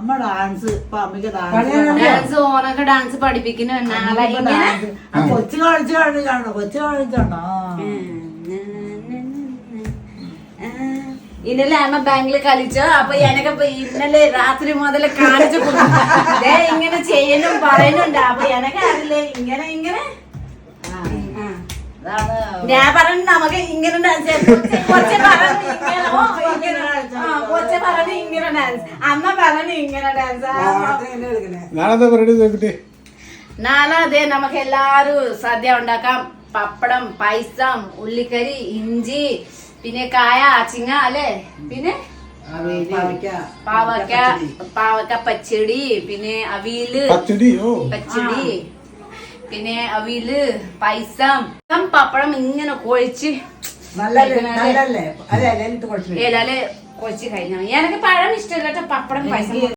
അമ്മ ഡാൻസ് ഇപ്പൊ അമ്മയ്ക്ക് ഡാൻസ് ഓണൊക്കെ ഡാൻസ് പഠിപ്പിക്കുന്നു കൊച്ചു കളിച്ച് കാണിക്കാണോ കൊച്ചു കളിച്ചോണ്ടോ ഇന്നലെ അമ്മ ബാങ്കിൽ കളിച്ചോ? അപ്പൊ എനക്കപ്പൊ ഇന്നലെ രാത്രി മുതൽ കാണിച്ചു ഇങ്ങനെ ചെയ്യണം പറയുന്നുണ്ട്. അപ്പൊ എനക്ക് അറിയില്ലേ ഇങ്ങനെ ഇങ്ങനെ. ഞാൻ പറഞ്ഞു നമുക്ക് ഇങ്ങനെ ഡാൻസ് കൊച്ചെ പറഞ്ഞു ഇങ്ങനെ ഓ, ഇങ്ങനെ ആ, കൊച്ചെ പറഞ്ഞു ഇങ്ങനെ ഡാൻസ് അമ്മ പറഞ്ഞു ഇങ്ങനെ ഡാൻസ് നാളെ പരിപാടി നോക്കിട്ട് നാളെ അതെ നമുക്ക് എല്ലാരും സദ്യ ഉണ്ടാക്കാം. പപ്പടം പൈസം ഉള്ളിക്കറി ഇഞ്ചി പിന്നെ കായ അച്ചിങ്ങ അല്ലേ? പിന്നെ പാവക്ക പാവക്ക പച്ചടി പിന്നെ അവിയൽ. പച്ചടി ഓ. പച്ചടി. പിന്നെ അവിയൽ പൈസം. പപ്പടം ഇങ്ങനെ കുഴച്ച് നല്ലല്ലേ അതെ ഏതായാലും കുഴച്ച് കഴിഞ്ഞാൽ എനിക്ക് പഴം ഇഷ്ടമല്ല പപ്പടം പൈസം